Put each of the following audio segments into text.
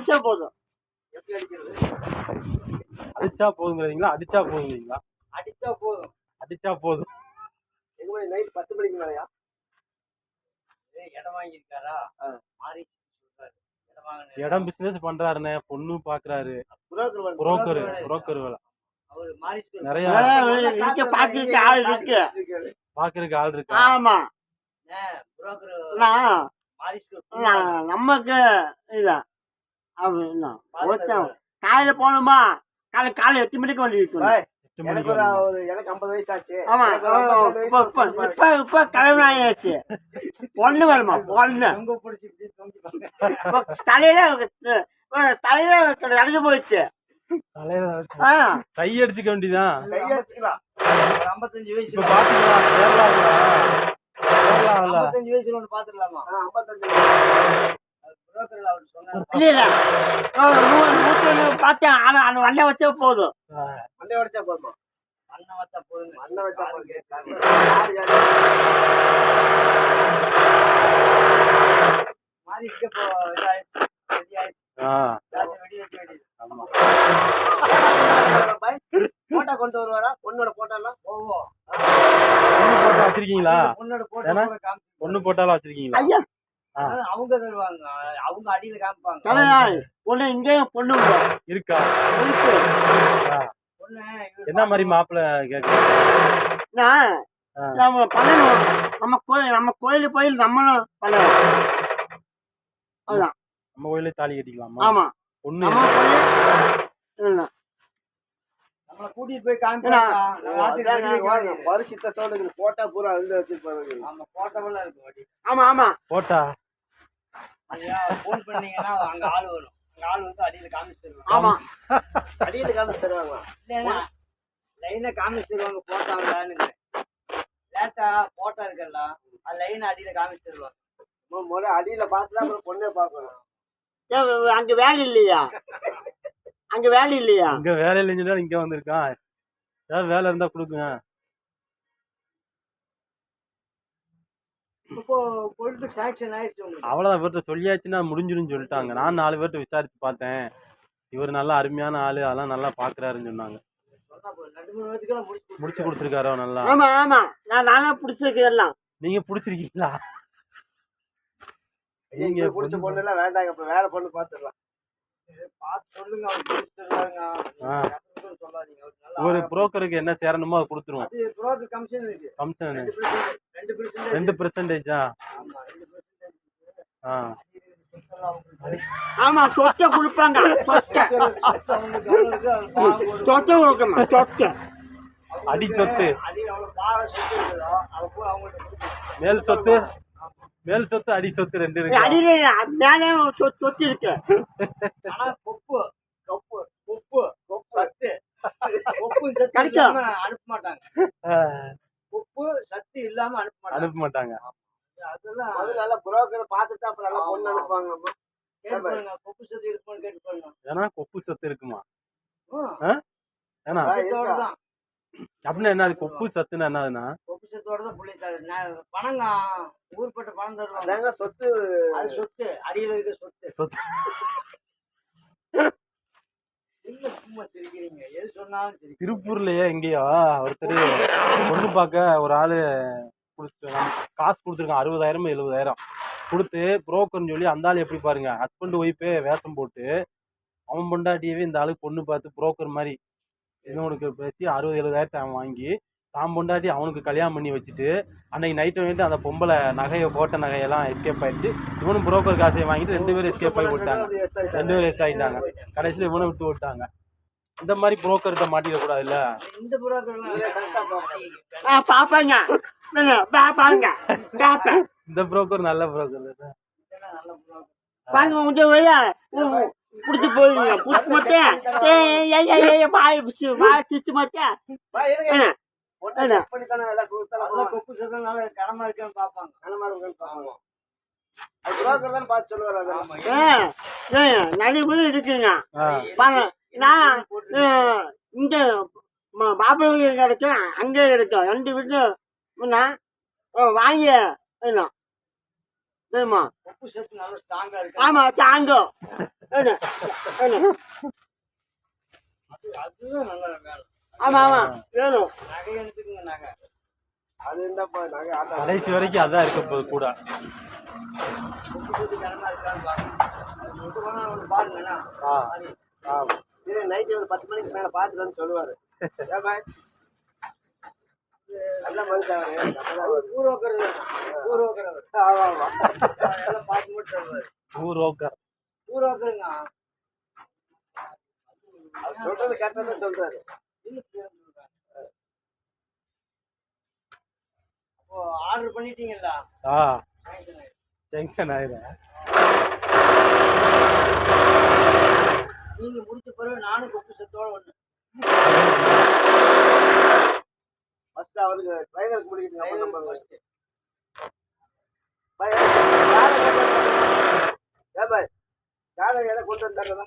அடிச்சா போதும். அடிச்சா போதுங்கிறீங்களா? அடிச்சா போதுங்கிறீங்களா? அடிச்சா போதும். அடிச்சா போதும். எங்க மணி நைட் பத்து மணிக்கு மேலையா? இடம் வாங்கியிருக்காரா? மாறி சொல்றாரு. இடம் பிசினஸ் பண்றாருண்ணே. பொண்ணு பாக்குறாரு. புரோக்கர் புரோக்கர் புரோக்கர் வேலை நிறைய பாத்துக்கிட்டு ஆள் இருக்கு. பாக்குறதுக்கு ஆள் இருக்கா? ஆமா. நமக்கு இல்ல. அப்படின்னா ஒருத்தன் காலையில போகணுமா? காலை காலை எட்டு மணிக்கு வண்டி இருக்கணும் எட்டு மணிக்கு வரணும். எனக்கு ஐம்பது வயசு ஆச்சு ஆமா இப்ப இப்ப இப்ப இப்ப ஆயாச்சு பொண்ணு வருமா? பொண்ணு. தலையில தலையில நடந்து போயிடுச்சு. கை அடிச்சுக்க வேண்டியதான் ஒரு ஐம்பத்தஞ்சு வயசு. பாத்துக்கலாம். ஐம்பத்தஞ்சு வயசுல ஒன்று ஐம்பத்தஞ்சு பார்த்தேன் ஆனா அந்த வண்டியை வச்சே போதும். மண்டை உடைச்சா போதுமா? அண்ணன் வச்சா வச்சா போதும். வேண்டியது ஆமா. போட்டா கொண்டு வருவாரா? பொண்ணோட போட்டாலாம்? போவோம் வச்சிருக்கீங்களா? பொண்ணு போட்டாலும் வச்சிருக்கீங்களா? அவங்க தருவாங்க. அவங்க அடியில காமிப்பாங்க. கலையா பொண்ணு இங்கேயும் பொண்ணு. இருக்கா? பொண்ணு. என்ன மாதிரி மாப்பிள்ள ஆ. நம்ம பண்ணணும் நம்ம கோயில் நம்ம கோயிலுக்கு போய் நம்மளும் பண்ணணும் நம்ம கோயிலே தாலி கட்டிக்கலாமா. ஆமா. பொண்ணு. நம்மளை கூட்டிட்டு போய் காமிப்பாங்க. வருஷத்த சோழர்கள் போட்டா பூரா வந்து வச்சிருப்பாரு ஆமா போட்டோவெல்லாம் இருக்கு. ஆமா ஆமா. போட்டா? ஃபோன் பண்ணீங்கன்னா அங்க ஆள் வரும். அங்க ஆள் வந்து அடியில காமிச்சு தருவாங்க ஆமா. அடியில காமிச்சு தருவாங்க இல்லைன்னா லைனை காமிச்சு தருவாங்க போட்டாங்களான்னு லேட்டா போட்டோ இருக்குல்ல அது லைன் அடியில காமிச்சு தருவாங்க மு- முதல்ல அடியில பார்த்துதான் அப்புறம் பொண்ணே பார்க்கணும். ஏன் அங்க வேலை இல்லையா? அங்க வேலை இல்லையா? இங்க வேலை இல்லைன்னு இங்க வந்திருக்கான். ஏதாவது வேலை இருந்தா கொடுங்க. அவ்வளவுதான் இவர்கிட்ட சொல்லியாச்சுன்னா முடிஞ்சிருன்னு சொல்லிட்டாங்க. நான் நாலு பேர்கிட்ட விசாரிச்சு பார்த்தேன். இவர் நல்லா அருமையான ஆளு அதெல்லாம் நல்லா பாக்குறாருன்னு சொன்னாங்க. சொன்னா போதும். ரெண்டு மூணு வருஷத்துக்குலாம் முடிச்சு கொடுத்துருக்காரோ. நல்லா? ஆமா ஆமா. நான் நானே பிடிச்சிருக்கு எல்லாம். நீங்க புடிச்சிருக்கீங்களா? நீங்க பிடிச்ச பொண்ணு- பொண்ணு எல்லாம் வேண்டாங்க. இப்ப வேற பொண்ணு பாத்துடலாம் பார்த்து சொல்லுங்க ஒரு புரோக்கருக்கு என்ன சேரணுமோ அதை கொடுத்துருவோம். அது புரோக்கர் கமிஷன் இருக்கு கமிஷன் ரெண்டு பெர்சன்டேஜா ஆ. ஆமா சொத்தை கொடுப்பாங்க. சொத்தை. சொத்து கொடுக்கணும் சொத்தை. அடி சொத்து. மேல் சொத்து? மேல் சொத்து அடி சொத்து ரெண்டு இருக்கு? அடியில மேலே சொத்து இருக்கு ஆனா கொப்பு கொப்பு கொப்பு கொப்பு சத்து கொப்பு சத்து கிடைக்கும். அனுப்ப மாட்டாங்க. ஆ, கொப்பு சத்து இல்லாம அனுப்ப மாட்டாங்க. அனுப்ப மாட்டாங்க. அதெல்லாம் முதல்ல நல்லா புரோக்கரை பார்த்துட்டு அப்புறம் நல்லா பொண்ணு. அனுப்புவாங்க கொப்பு சத்து இருக்குன்னு கேட்டு பாருங்க. ஏன்னா கொப்பு சொத்து இருக்குமா? ஏன்னா? அப்படின்னா என்ன அது கொப்பு சத்துன்னா என்னதுன்னா? கொப்பு சத்தோட தான் புள்ளி பணங்க ஊர்பட்ட பணம் தருவாங்க. சொத்து. அது சொத்து. அடியில இருக்க சொத்து. சொத்து. திருப்பூர்லயே எங்கேயோ? ஒருத்தர் பொண்ணு பார்க்க ஒரு ஆளு கொடுத்து காசு கொடுத்துருக்கான் அறுபதாயிரம் எழுபதாயிரம். கொடுத்து புரோக்கர்னு சொல்லி அந்த ஆள் எப்படி பாருங்க ஹஸ்பண்ட் ஒய்ஃபே வேஷம் போட்டு அவன் பொண்டாட்டியவே இந்த ஆளுக்கு பொண்ணு பார்த்து புரோக்கர் மாதிரி இன்னொனுக்கு பேசி அறுபது எழுபதாயிரத்தை அவன் வாங்கி தான் பொண்டாட்டி அவனுக்கு கல்யாணம் பண்ணி வச்சுட்டு அன்னைக்கு நைட்டு வந்து அந்த பொம்பளை நகையை போட்ட நகையெல்லாம் எஸ்கேப் ஆயிடுச்சு. இவனும் புரோக்கர் காசையை வாங்கிட்டு ரெண்டு பேரும் எஸ்கேப் ஆகி விட்டாங்க. ரெண்டு பேரும் எஸ் ஆகிட்டாங்க கடைசியில் இவனை விட்டு விட்டாங்க. இந்த மாதிரி புரோக்கர்கிட்ட மாட்டிக்க இல்ல இந்த ஆ, பாப்பாங்க பாப்பாங்க இந்த புரோக்கர் நல்ல புரோக்கர் பாருங்க கொஞ்சம் வையா பிடிச்சி போயிருங்க பிடிச்சி மட்டும் ஏய் ஏய் ஏய் ஏய் வாய் பிடிச்சி வாய் சிச்சு மட்டும் கொப்பு சத்தம் கடமை இருக்குன்னு பார்ப்பாங்க. நல்ல மாதிரி இருக்குன்னு நிறைய பேர் இருக்குங்க. நான் இங்க ம- பாபு கிடைக்கும். அங்கே இருக்கும் ரெண்டு வீட்டு முன்ன வாங்கி தெரியுமா? ஆமா? என்ன? அதுதான் நல்லா வேணும் ஆமா ஆமா. வேணும். நகை எடுத்துக்குங்க நகை அது என்னப்பா ஆட்டா கடைசி வரைக்கும் அதான் இருக்க போகுது கூட. குப்பி குத்தி கிழமா இருக்கான்னு பாருங்க இது வேணா ஒன்று பாருங்க என்ன ஆ. நைட்டு ஒரு பத்து மணிக்கு மேல பாத்துட்டு சொல்லுவாரு நல்ல மனுஷன் அவரு அப்பதான் அவரு. ஊர் வைக்கிறது ஊர் வைக்கிறவர் ஆமா ஆமா எல்லாம் பார்த்து மட்டும் தருவார் ஊர் ஓக்கர் ஊர் வைக்கிறங்க அவர் சொல்றது கரெக்டா தான் சொல்றாரு. அப்போ ஆர்டர் பண்ணிட்டீங்களா ஆ டென்ஷன் ஆயிடும் நீங்க முடிச்ச பிறகு நானும் கொப்பு சத்தோட ஒண்ணு ஃபர்ஸ்ட் அவருக்கு டிரைவருக்கு முடிக்கணும் அப்புறம் நம்ம first. பாய், எல்லாம் கொண்டு வந்தாங்களா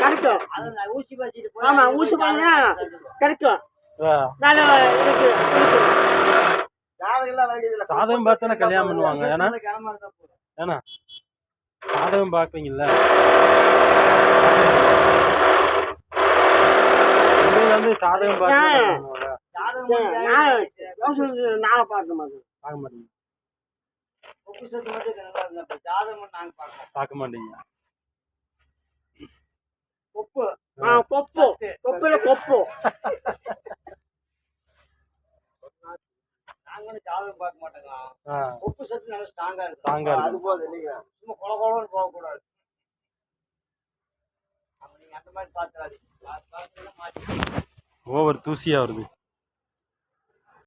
கிடைக்கும். ஆமா, ஊசி தந்துடுவோம். கிடைக்கும். சாதகம் பார்த்தானே கல்யாணம் பண்ணுவாங்க. ஏன்னா. ஏன்னா? சாதகம் பார்ப்பீங்கல்ல. வந்து சாதகம். யோசனை நாளை பார்க்க மாட்டேன் பார்க்க மாட்டீங்க. கொப்பு சத்து மட்டும் நல்லா இருந்தா. ஜாதகம் மட்டும் நாங்க பார்க்கறோம். பார்க்க மாட்டீங்க. நாங்களும் ஜாதகம் பார்க்க மாட்டோங்க. ஆ. கொப்பு சத்து நல்லா ஸ்ட்ராங்கா ஸ்ட்ராங்கா அது போதும் சும்மா கொல கொலன்னு போகக்கூடாது. அப்ப நீங்க அந்த மாதிரி பாத்துறாதீங்க ஓவர் தூசியா வருது.